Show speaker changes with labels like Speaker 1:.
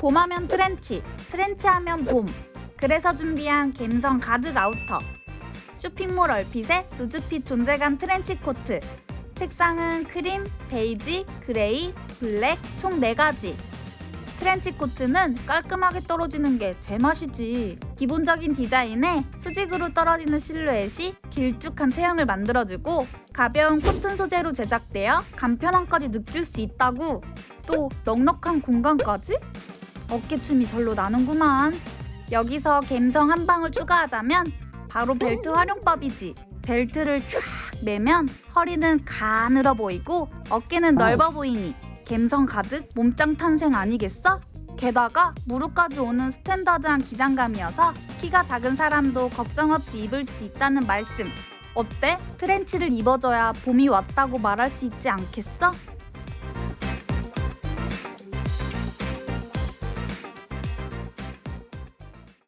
Speaker 1: 봄하면 트렌치, 트렌치하면 봄. 그래서 준비한 감성 가득 아우터. 쇼핑몰 얼핏의 루즈핏 존재감 트렌치 코트. 색상은 크림, 베이지, 그레이, 블랙 총 4가지. 트렌치 코트는 깔끔하게 떨어지는 게 제맛이지. 기본적인 디자인에 수직으로 떨어지는 실루엣이 길쭉한 체형을 만들어주고 가벼운 코튼 소재로 제작되어 간편함까지 느낄 수 있다고. 또 넉넉한 공간까지? 어깨춤이 절로 나는구만. 여기서 갬성 한 방울 추가하자면 바로 벨트 활용법이지. 벨트를 쫙 매면 허리는 가늘어 보이고 어깨는 넓어 보이니 갬성 가득 몸짱 탄생 아니겠어? 게다가 무릎까지 오는 스탠다드한 기장감이어서 키가 작은 사람도 걱정 없이 입을 수 있다는 말씀. 어때? 트렌치를 입어줘야 봄이 왔다고 말할 수 있지 않겠어?